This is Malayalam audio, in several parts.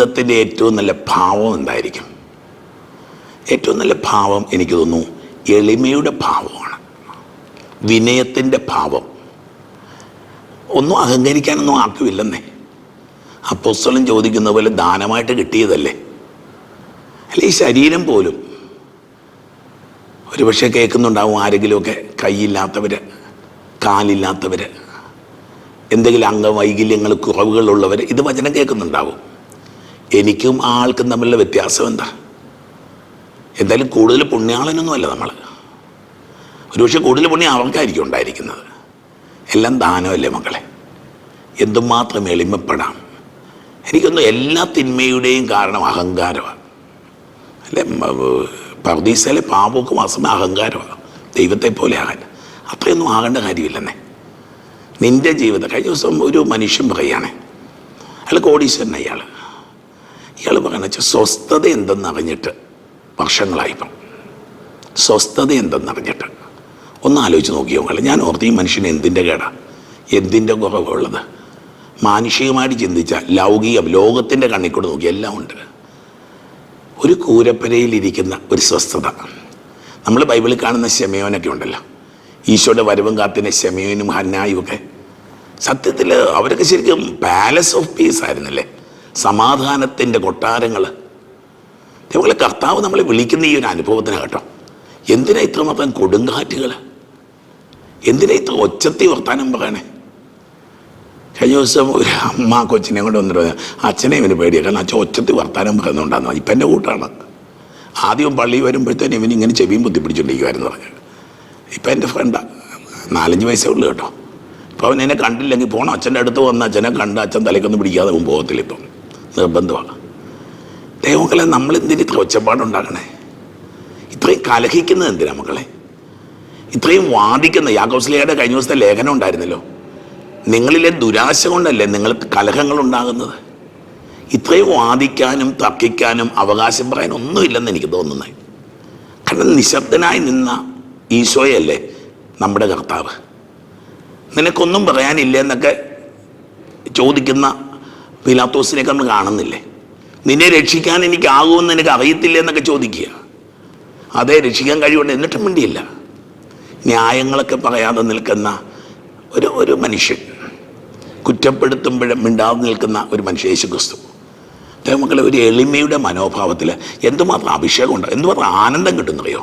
ജീവിതത്തിന്റെ ഏറ്റവും നല്ല ഭാവം എന്തായിരിക്കും? ഏറ്റവും നല്ല ഭാവം എനിക്ക് തോന്നുന്നു എളിമയുടെ ഭാവമാണ്. വിനയത്തിന്റെ ഭാവം. ഒന്നും അഹങ്കരിക്കാനൊന്നും ആർക്കുമില്ലെന്നേ. അപ്പോസ്തലൻ ചോദിക്കുന്ന പോലെ ദാനമായിട്ട് കിട്ടിയതല്ലേ? അല്ല ഈ ശരീരം പോലും? ഒരുപക്ഷെ കേൾക്കുന്നുണ്ടാവും ആരെങ്കിലുമൊക്കെ കൈയില്ലാത്തവർ കാലില്ലാത്തവർ എന്തെങ്കിലും അംഗവൈകല്യങ്ങൾ കുറവുകളുള്ളവർ ഇത് വചനം കേൾക്കുന്നുണ്ടാവും. എനിക്കും ആൾക്കും തമ്മിലുള്ള വ്യത്യാസം എന്താ? എന്തായാലും കൂടുതൽ പുണ്യാളനൊന്നുമല്ല നമ്മൾ ഒരുപക്ഷെ കൂടുതൽ പുണ്യം അവർക്കായിരിക്കും ഉണ്ടായിരിക്കുന്നത്. എല്ലാം ദാനമല്ലേ മക്കളെ? എന്തുമാത്രം എളിമപ്പെടാം. എനിക്കൊന്നും എല്ലാ തിന്മയുടെയും കാരണം അഹങ്കാരമാണ്. അല്ലെ പർദീസയിലെ പാമ്പൊക്കെ മാസം അഹങ്കാരമാണ്. ദൈവത്തെ പോലെ ആകാൻ. അത്രയൊന്നും ആകേണ്ട കാര്യമില്ലെന്നേ. നിന്റെ ജീവിതം. കഴിഞ്ഞ ദിവസം ഒരു മനുഷ്യൻ പറയുകയാണേ. അയാൾ കോടീശ്വരൻ അയാൾ ഇയാൾ പറയുന്നത് സ്വസ്ഥത എന്തെന്നറിഞ്ഞിട്ട് വർഷങ്ങളായിപ്പം. സ്വസ്ഥത എന്തെന്നറിഞ്ഞിട്ട്. ഒന്ന് ആലോചിച്ച് നോക്കിയോ അല്ല ഞാൻ ഓർത്ത് മനുഷ്യന് എന്തിന്റെ കേടാ? എന്തിന്റെ കുറവുള്ളത്? മാനുഷികമായിട്ട് ചിന്തിച്ചാൽ ലൗകികം ലോകത്തിന്റെ കണ്ണിക്കൂടെ നോക്കി എല്ലാം ഉണ്ട്. ഒരു കൂരപ്പരയിലിരിക്കുന്ന ഒരു സ്വസ്ഥത. നമ്മൾ ബൈബിളിൽ കാണുന്ന ശമയോനൊക്കെ ഉണ്ടല്ലോ. ഈശോയുടെ വരവും കാത്തിന് ശമയോനും ഹന്നായും ഒക്കെ. സത്യത്തിൽ അവരൊക്കെ ശരിക്കും പാലസ് ഓഫ് പീസ് ആയിരുന്നല്ലേ? സമാധാനത്തിന്റെ കൊട്ടാരങ്ങൾ. ഇതേപോലെ കർത്താവ് നമ്മളെ വിളിക്കുന്ന ഈ ഒരു അനുഭവത്തിന് കേട്ടോ. എന്തിനാ ഇത്രമാത്രം കൊടുങ്കാറ്റുകൾ എന്തിനാ ഇത്ര ഒച്ചത്തി വർത്താനം പറയണേ? കഴിഞ്ഞ ദിവസം ഒരു അമ്മ കൊച്ചിനെ കൊണ്ട് വന്നിട്ട് അച്ഛനെ ഇവന് പേടിയാണ് കാരണം അച്ഛൻ ഒച്ചത്തി വർത്താനം പറയുന്നുണ്ടായിരുന്നു ഇപ്പം എന്റെ കൂട്ടാണ്. ആദ്യം പള്ളി വരുമ്പോഴത്തേനും ഇവൻ ഇങ്ങനെ ചെവിയും ബുദ്ധിപ്പിടിച്ചോണ്ടിരിക്കുമായിരുന്നു പറഞ്ഞു ഇപ്പം എന്റെ ഫ്രണ്ടാണ് നാലഞ്ച് വയസ്സേ ഉള്ളൂ കേട്ടോ. അപ്പോൾ അവൻ എന്നെ കണ്ടില്ലെങ്കിൽ പോകണം അച്ഛന്റെ അടുത്ത് വന്ന് അച്ഛനെ കണ്ട് അച്ഛൻ തലയ്ക്കൊന്നും പിടിക്കാതെ അവൻ പോകത്തില്ല ഇപ്പം. നിർബന്ധമാണ്. ദൈവങ്ങളെ നമ്മൾ എന്തിന് ഇത്ര ഒച്ചപ്പാടുണ്ടാക്കണേ? ഇത്രയും കലഹിക്കുന്നത് എന്തിനാ മക്കളെ? ഇത്രയും വാദിക്കുന്ന യാക്കോസ്ലിയുടെ കഴിഞ്ഞ ദിവസത്തെ ലേഖനം ഉണ്ടായിരുന്നല്ലോ. നിങ്ങളിലെ ദുരാശ കൊണ്ടല്ലേ നിങ്ങൾക്ക് കലഹങ്ങൾ ഉണ്ടാകുന്നത് ഇത്രയും വാദിക്കാനും തർക്കിക്കാനും അവകാശം പറയാനും ഒന്നുമില്ലെന്ന് എനിക്ക് തോന്നുന്നത് കാരണം നിശബ്ദനായി നിന്ന ഈശോയല്ലേ നമ്മുടെ കർത്താവ്. നിനക്കൊന്നും പറയാനില്ല എന്നൊക്കെ ചോദിക്കുന്ന പിലാത്തോസിനെയൊക്കെ നമ്മൾ കാണുന്നില്ലേ? നിന്നെ രക്ഷിക്കാൻ എനിക്കാകുമെന്ന് എനിക്ക് അറിയത്തില്ല എന്നൊക്കെ ചോദിക്കുക. അതേ രക്ഷിക്കാൻ കഴിവുണ്ട്. എന്നിട്ടും വേണ്ടിയില്ല ന്യായങ്ങളൊക്കെ പറയാതെ നിൽക്കുന്ന ഒരു ഒരു മനുഷ്യൻ. കുറ്റപ്പെടുത്തുമ്പോഴും മിണ്ടാതെ നിൽക്കുന്ന ഒരു മനുഷ്യ യേശു ക്രിസ്തു മക്കളെ ഒരു എളിമയുടെ മനോഭാവത്തിൽ എന്തുമാത്രം അഭിഷേകമുണ്ട്? എന്തുമാത്രം ആനന്ദം കിട്ടുന്നറിയോ?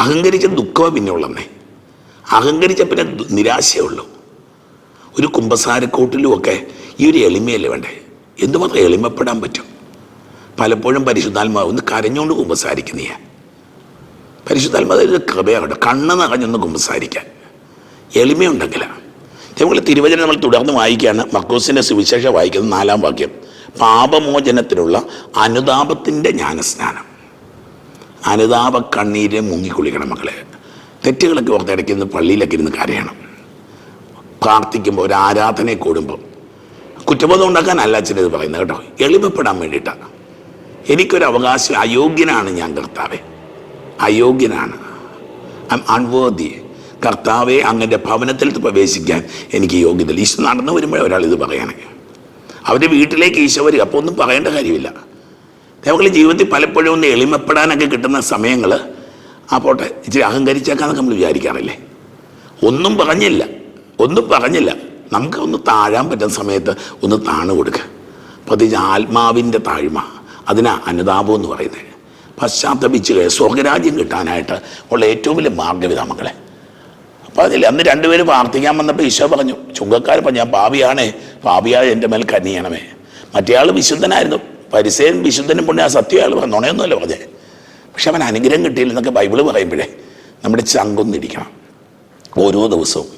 അഹങ്കരിച്ച ദുഃഖമേ പിന്നെ ഉള്ളന്നേ അഹങ്കരിച്ച പിന്നെ നിരാശയുള്ളൂ ഒരു കുമ്പസാരക്കൂട്ടിലും ഒക്കെ ഈ ഒരു എളിമയല്ലേ വേണ്ടേ? എന്തുമാത്രം എളിമപ്പെടാൻ പറ്റും? പലപ്പോഴും പരിശുദ്ധാത്മാവ് ഒന്ന് കരഞ്ഞുകൊണ്ട് കുമ്പസാരിക്കുന്നേ പരിശുദ്ധാത്മാവ് ഒരു കൃപയാകട്ടെ കണ്ണ് നിറഞ്ഞൊന്ന് കുമ്പസാരിക്കാൻ. എളിമയുണ്ടെങ്കിലാണ് നമ്മൾ തിരുവചനം നമ്മൾ തുടർന്ന് വായിക്കുകയാണ്. മക്കോസിന്റെ സുവിശേഷം വായിക്കുന്ന നാലാം വാക്യം. പാപമോചനത്തിനുള്ള അനുതാപത്തിന്റെ ജ്ഞാനസ്നാനം. അനുതാപ കണ്ണീര് മുങ്ങിക്കുളിക്കണം മക്കളെ. തെറ്റുകളൊക്കെ ഓർത്തിടയ്ക്ക് ഇന്ന് പള്ളിയിലൊക്കെ ഇരുന്ന് കരയണം. പ്രാർത്ഥിക്കുമ്പോൾ ഒരു ആരാധനയെ കൂടുമ്പോൾ കുറ്റബോധം ഉണ്ടാക്കാനല്ല അച്ഛൻ ഇത് പറയുന്നത് കേട്ടോ. എളിമപ്പെടാൻ വേണ്ടിയിട്ടാണ്. എനിക്കൊരു അവകാശം അയോഗ്യനാണ് ഞാൻ കർത്താവെ. അയോഗ്യനാണ്. അൺവേർതി കർത്താവെ അങ്ങന്റെ ഭവനത്തിൽ പ്രവേശിക്കാൻ എനിക്ക് യോഗ്യതയില്ല. ഈശോ നടന്നു വരുമ്പോൾ ഒരാൾ ഇത് പറയുകയാണെങ്കിൽ അവരുടെ വീട്ടിലേക്ക് ഈശോ വരിക അപ്പോൾ ഒന്നും പറയേണ്ട കാര്യമില്ല. നമുക്ക് ജീവിതത്തിൽ പലപ്പോഴും ഒന്ന് എളിമപ്പെടാനൊക്കെ കിട്ടുന്ന സമയങ്ങൾ ആ പോട്ടെ ഇച്ചിരി അഹങ്കരിച്ചേക്കാന്നൊക്കെ നമ്മൾ വിചാരിക്കാറില്ലേ? ഒന്നും പറഞ്ഞില്ല. ഒന്നും പറഞ്ഞില്ല. നമുക്ക് ഒന്ന് താഴാൻ പറ്റുന്ന സമയത്ത് ഒന്ന് താണു കൊടുക്കുക പ്രത്യേകിച്ച് ആത്മാവിന്റെ താഴ്മ അതിനാ അനുതാപം എന്ന് പറയുന്നത്. പശ്ചാത്തപിച്ച് സ്വർഗരാജ്യം കിട്ടാനായിട്ട് ഉള്ള ഏറ്റവും വലിയ മാർഗവിത മക്കളെ. അപ്പോൾ അതിൽ അന്ന് രണ്ടുപേരും പ്രാർത്ഥിക്കാൻ വന്നപ്പോൾ ഈശോ പറഞ്ഞു ചുങ്കക്കാർ പറഞ്ഞു ഞാൻ പാപിയാണേ പാപിയായ എന്റെ മേൽ കനിയണമേ മറ്റേയാൾ വിശുദ്ധനായിരുന്നു പരിസയൻ വിശുദ്ധനും പുണ്യ ആ സത്യമാൾ പറഞ്ഞു നുണയൊന്നുമല്ല പറഞ്ഞേ. പക്ഷെ അവൻ അനുഗ്രഹം കിട്ടിയില്ല എന്നൊക്കെ ബൈബിൾ പറയുമ്പോഴേ നമ്മുടെ ചങ്കൊന്നിരിക്കണം. ഓരോ ദിവസവും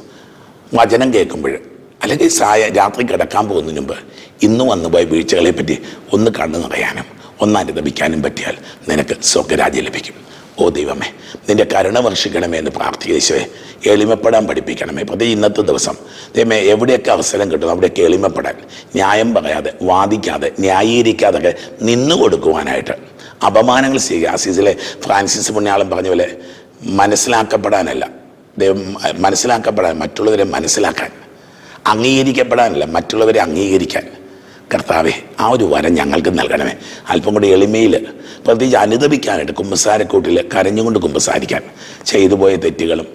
വചനം കേൾക്കുമ്പോൾ അല്ലെങ്കിൽ സായ രാത്രി കിടക്കാൻ പോകുന്നതിന് മുമ്പ് ഇന്ന് വന്നുപോയ വീഴ്ചകളെ പറ്റി ഒന്ന് കണ്ണു നിറയാനും ഒന്ന് അനുദപിക്കാനും പറ്റിയാൽ നിനക്ക് സ്വർഗരാജ്യം ലഭിക്കും. ഓ ദൈവമേ നിന്റെ കരുണ വർഷിക്കണമേ എന്ന് പ്രാർത്ഥിച്ചേ എളിമപ്പെടാൻ പഠിപ്പിക്കണമേ. പ്രത്യേകിച്ച് ഇന്നത്തെ ദിവസം ദൈവമേ എവിടെയൊക്കെ അവസരം കിട്ടുന്നു അവിടെയൊക്കെ എളിമപ്പെടാൻ ന്യായം പറയാതെ വാദിക്കാതെ ന്യായീകരിക്കാതൊക്കെ നിന്നു കൊടുക്കുവാനായിട്ട് അപമാനങ്ങൾ ചെയ്യുക. ആസീസിലെ ഫ്രാൻസിസ് പുണ്യാളം പറഞ്ഞ പോലെ മനസ്സിലാക്കപ്പെടാനല്ല. ദൈവം മനസ്സിലാക്കപ്പെടാൻ മറ്റുള്ളവരെ മനസ്സിലാക്കാൻ അംഗീകരിക്കപ്പെടാനല്ല മറ്റുള്ളവരെ അംഗീകരിക്കാൻ. കർത്താവേ ആ ഒരു വരം ഞങ്ങൾക്ക് നൽകണമേ. അല്പം കൂടി എളിമയിൽ പ്രത്യേകിച്ച് അനുദപിക്കാനായിട്ട് കുമ്പസാരക്കൂട്ടിൽ കരഞ്ഞുകൊണ്ട് കുമ്പസാരിക്കാൻ ചെയ്തു പോയ തെറ്റുകളും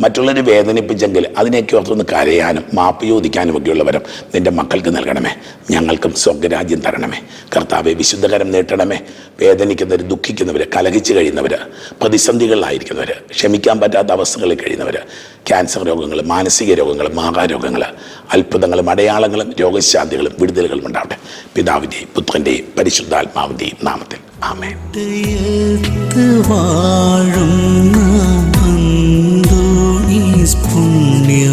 മറ്റുള്ളവരെ വേദനിപ്പിച്ചെങ്കിൽ അതിനെയൊക്കെ ഓർത്തൊന്ന് കരയാനും മാപ്പ് ചോദിക്കാനും ഒക്കെയുള്ള വരം നിന്റെ മക്കൾക്ക് നൽകണമേ. ഞങ്ങൾക്കും സ്വർഗരാജ്യം തരണമേ. കർത്താവെ വിശുദ്ധകരം നീട്ടണമേ. വേദനിക്കുന്നവർ ദുഃഖിക്കുന്നവർ കലഹിച്ച് കഴിയുന്നവർ പ്രതിസന്ധികളിലായിരിക്കുന്നവർ ക്ഷമിക്കാൻ പറ്റാത്ത അവസ്ഥകളിൽ കഴിയുന്നവർ ക്യാൻസർ രോഗങ്ങൾ മാനസിക രോഗങ്ങൾ മാഹാരോഗങ്ങൾ അത്ഭുതങ്ങളും അടയാളങ്ങളും രോഗശാന്തികളും വിടുതലുകളും ഉണ്ടാവട്ടെ. പിതാവിന്റെയും പുത്രന്റെയും പരിശുദ്ധാത്മാവിന്റെയും നാമത്തിൽ. ആമേ